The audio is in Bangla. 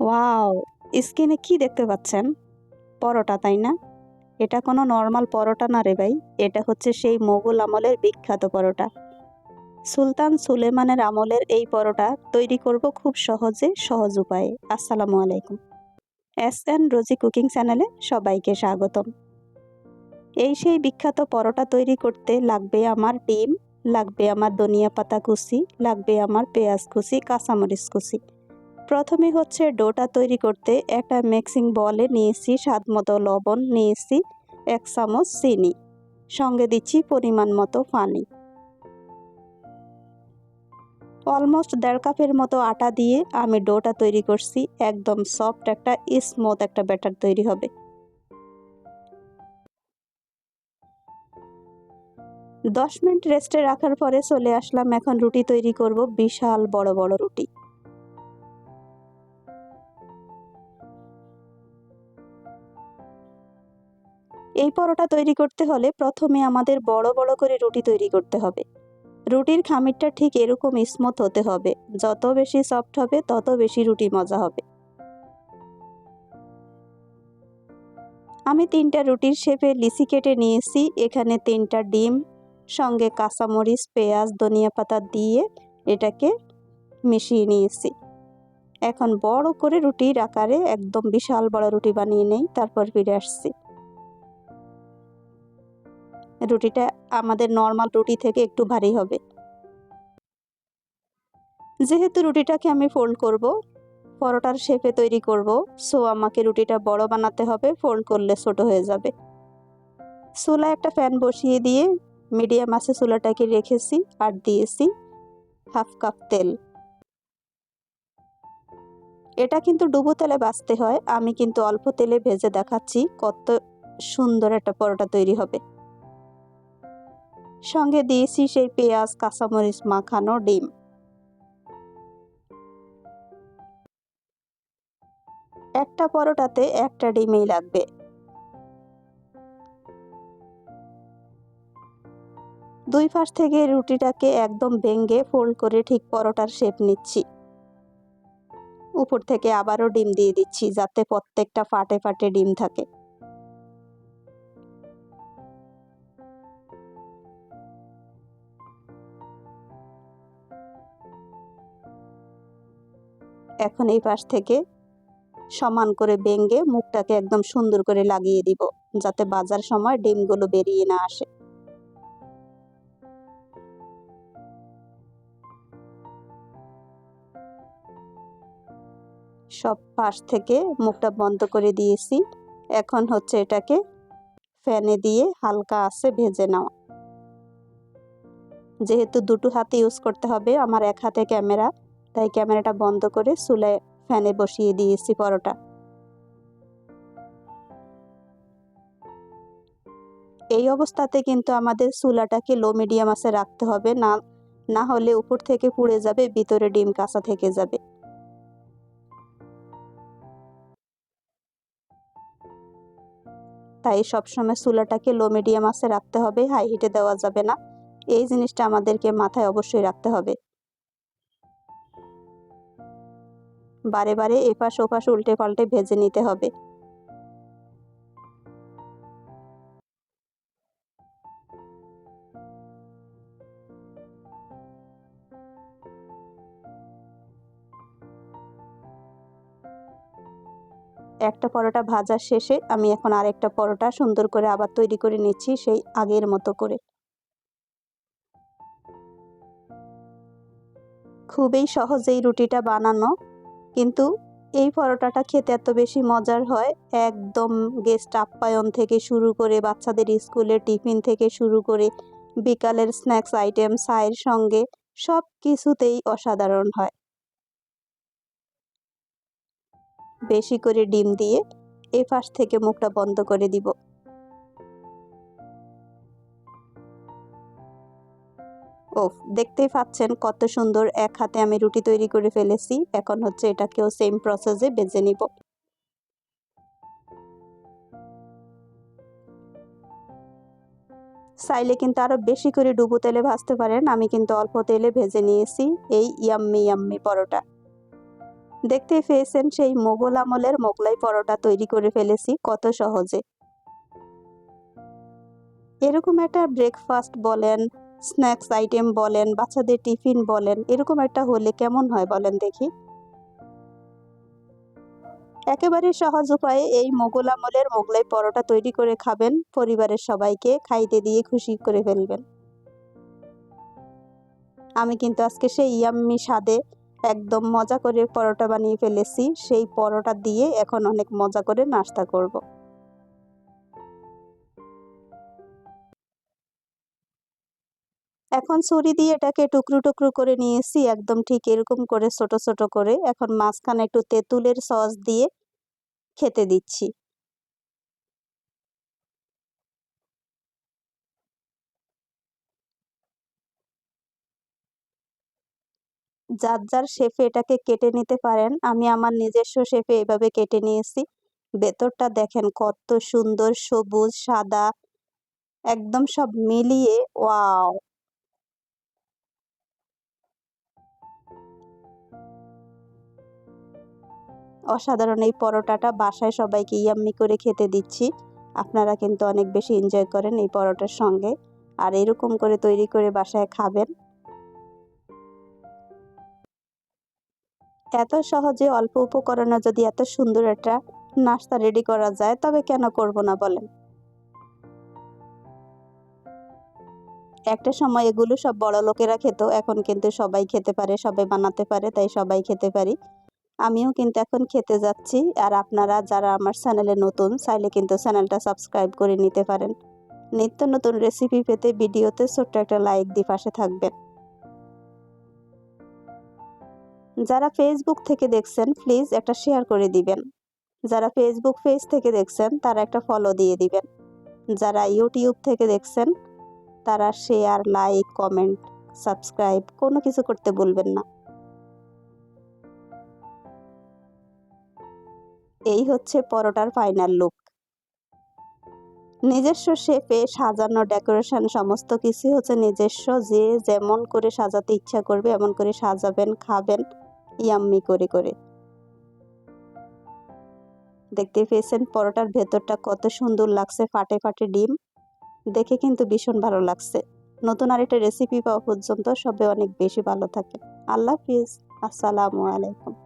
ওয়াও স্ক্রিনে কি দেখতে পাচ্ছেন? পরোটা, তাই না? এটা কোনো নর্মাল পরোটা না রে ভাই, এটা হচ্ছে সেই মোগল আমলের বিখ্যাত পরোটা। সুলতান সুলেমানের আমলের এই পরোটা তৈরি করব খুব সহজে, সহজ উপায়ে। আসসালামু আলাইকুম। এস এন রোজি কুকিং চ্যানেলে সবাইকে স্বাগতম। এই সেই বিখ্যাত পরোটা তৈরি করতে লাগবে আমার ডিম, লাগবে আমার ধনিয়া পাতা কুচি, লাগবে আমার পেঁয়াজ কুচি, কাঁচামরিচ কুচি। প্রথমে হচ্ছে ডোটা তৈরি করতে একটা মিক্সিং বলে নিয়েছি, স্বাদ মতো লবণ নিয়েছি, এক চামচ চিনি। সঙ্গে দিচ্ছি পরিমাণ মতো পানি। অলমোস্ট দেড় কাপের মতো আটা দিয়ে আমি ডোটা তৈরি করছি। একদম সফট একটা, স্মুথ একটা ব্যাটার তৈরি হবে। দশ মিনিট রেস্টে রাখার পরে চলে আসলাম। এখন রুটি তৈরি করব বিশাল বড় বড় রুটি। এই পরোটা তৈরি করতে হলে প্রথমে আমাদের বড় বড় করে রুটি তৈরি করতে হবে। রুটির খামিরটা ঠিক এরকম স্মুথ হতে হবে। যত বেশি সফট হবে, তত বেশি রুটি মজা হবে। আমি তিনটা রুটির শেপে লিচি কেটে নিয়েছি। এখানে তিনটা ডিম, সঙ্গে কাঁচামরিচ, পেঁয়াজ, ধনিয়া পাতা দিয়ে এটাকে মিশিয়ে নিয়েছি। এখন বড় করে রুটির আকারে একদম বিশাল বড় রুটি বানিয়ে নেই, তারপর ফিরে আসছি। রুটিটা আমাদের নর্মাল রুটি থেকে একটু ভারী হবে। যেহেতু রুটিটাকে আমি ফোল্ড করব, পরোটার শেপে তৈরি করব সো আমাকে রুটিটা বড় বানাতে হবে ফোল্ড করলে ছোট হয়ে যাবে। চুলা একটা ফ্যান বসিয়ে দিয়ে মিডিয়াম আছে চুলাটাকে রেখেছি আর দিয়েছি হাফ কাপ তেল। এটা কিন্তু ডুবো তেলে বাঁচতে হয়, আমি কিন্তু অল্প তেলে ভেজে দেখাচ্ছি কত সুন্দর একটা পরোটা তৈরি হবে। সঙ্গে দিয়েছি সেই পেঁয়াজ, কাঁচামরিচ, মাখানো ডিম। একটা পরোটাতে একটা ডিমেই লাগবে। দুই পাশ থেকে রুটিটাকে একদম ভেঙ্গে ফোল্ড করে ঠিক পরোটার শেপ নিচ্ছি। উপর থেকে আবারও ডিম দিয়ে দিচ্ছি যাতে প্রত্যেকটা ফাটে ফাটে ডিম থাকে। এখন এই পাশ থেকে সমান করে বেঙ্গে মুখটাকে একদম সুন্দর করে লাগিয়ে দিব, যাতে বাজার সময় ডিমগুলো বেরিয়ে না আসে। সব পাশ থেকে মুখটা বন্ধ করে দিয়েছি। এখন হচ্ছে এটাকে ফ্যানে দিয়ে হালকা আছে ভেজে নেওয়া। যেহেতু দুটো হাতে ইউজ করতে হবে, আমার এক হাতে ক্যামেরা তাই ক্যামেরাটা বন্ধ করে চুলে ফ্যানে বসিয়ে দিয়েছি পরোটা। এই অবস্থাতে কিন্তু আমাদের চুলাটাকে লো মিডিয়াম আছে রাখতে হবে, না না হলে উপর থেকে পুড়ে যাবে, ভিতরে ডিম কাঁচা থেকে যাবে। তাই সবসময় চুলাটাকে লো মিডিয়াম আছে রাখতে হবে হাই হিটে দেওয়া যাবে না। এই জিনিসটা আমাদেরকে মাথায় অবশ্যই রাখতে হবে। বারে বারে এপাশ ওপাশ উল্টে পাল্টে ভেজে নিতে হবে। একটা পরোটা ভাজার শেষে আমি এখন আরেকটা পরোটা সুন্দর করে আবার তৈরি করে নিচ্ছি সেই আগের মতো করে। খুবই সহজ এই রুটিটা বানানো কিন্তু এই পরোটাটা খেতে এত বেশি মজার হয়। একদম গেস্ট আপ্যায়ন থেকে শুরু করে বাচ্চাদের স্কুলের টিফিন থেকে শুরু করে বিকালের স্ন্যাক্স আইটেম চায়ের সঙ্গে সব কিছুতেই অসাধারণ হয়। বেশি করে ডিম দিয়ে এ পাশ থেকে মুখটা বন্ধ করে দিব। ও দেখতেই পাচ্ছেন কত সুন্দর এক হাতে আমি রুটি তৈরি করে ফেলেছি। এখন হচ্ছে এটাকেও সেম প্রসেসে বেজে নিব। চাইলে কিন্তু আরও বেশি করে ডুবো তেলে ভাজতে পারেন। আমি কিন্তু অল্প তেলে ভেজে নিয়েছি এই ইয়াম্মি ইয়াম্মি পরোটা। দেখতে পেয়েছেন সেই মোগল আমলের মোগলাই পরোটা তৈরি করে ফেলেছি, কত সহজে। এরকম একটা ব্রেকফাস্ট বলেন স্ন্যাক্স আইটেম বলেন, বাচ্চাদের টিফিন বলেন, এরকম একটা হলে কেমন হয় বলেন দেখি একেবারে সহজ উপায়ে এই মোগল আমলের মোগলাই পরোটা তৈরি করে খাবেন, পরিবারের সবাইকে খাইতে দিয়ে খুশি করে ফেলবেন আমি কিন্তু আজকে সেই ইয়াম্মি স্বাদে একদম মজা করে পরোটা বানিয়ে ফেলেছি, সেই পরোটা দিয়ে এখন অনেক মজা করে নাস্তা করব। এখন ছুরি দিয়ে এটাকে টুকরো টুকরো করে নিয়েছি, একদম ঠিক এরকম করে ছোট ছোট করে। এখন মাঝখানে একটু তেঁতুলের সস দিয়ে খেতে দিচ্ছি। যার যার শেফে এটাকে কেটে নিতে পারেন, আমি আমার নিজস্ব শেফে এভাবে কেটে নিয়েছি। ভেতরটা দেখেন কত সুন্দর সবুজ, সাদা, একদম সব মিলিয়ে, ওয়াও! অসাধারণ এই পরোটাটা বাসায় সবাইকে ইয়াম্মি করে খেতে দিচ্ছি। আপনারা কিন্তু অনেক বেশি এনজয় করেন এই পরোটার সঙ্গে। আর এরকম করে তৈরি করে বাসায় খাবেন। এত সহজে অল্প উপকরণে যদি এত সুন্দর একটা নাস্তা রেডি করা যায়, তবে কেন করব না বলেন? একটা সময় এগুলো সব বড় লোকেরা খেত, এখন কিন্তু সবাই খেতে পারে, সবাই বানাতে পারে, তাই সবাই খেতে পারি। আমিও কিন্তু এখন খেতে যাচ্ছি। আর আপনারা যারা আমার চ্যানেলে নতুন, চাইলে কিন্তু চ্যানেলটা সাবস্ক্রাইব করে নিতে পারেন। নিত্য নতুন রেসিপি পেতে ভিডিওতে ছোট্ট একটা লাইক দিয়ে পাশে থাকবেন। যারা ফেসবুক থেকে দেখছেন প্লিজ একটা শেয়ার করে দিবেন। যারা ফেসবুক পেজ থেকে দেখছেন, তারা একটা ফলো দিয়ে দিবেন। যারা ইউটিউব থেকে দেখছেন, তারা শেয়ার লাইক কমেন্ট সাবস্ক্রাইব কোনো কিছু করতে বলবেন না। এই হচ্ছে পরোটার ফাইনাল লুক নিজস্ব শেপে সাজানো ডেকোরেশন সমস্ত কিছু হচ্ছে নিজস্ব, যে যেমন করে সাজাতে ইচ্ছা করবে এমন করে সাজাবেন, খাবেন ইয়াম্মি করে করে। দেখতে পেয়েছেন পরোটার ভেতরটা কত সুন্দর লাগছে, ফাটে ফাটে ডিম। দেখে কিন্তু ভীষণ ভালো লাগছে। নতুন আরেকটা রেসিপি পাওয়া পর্যন্ত সবে অনেক বেশি ভালো থাকে। আল্লাহ হাফিজ। আসসালামু আলাইকুম।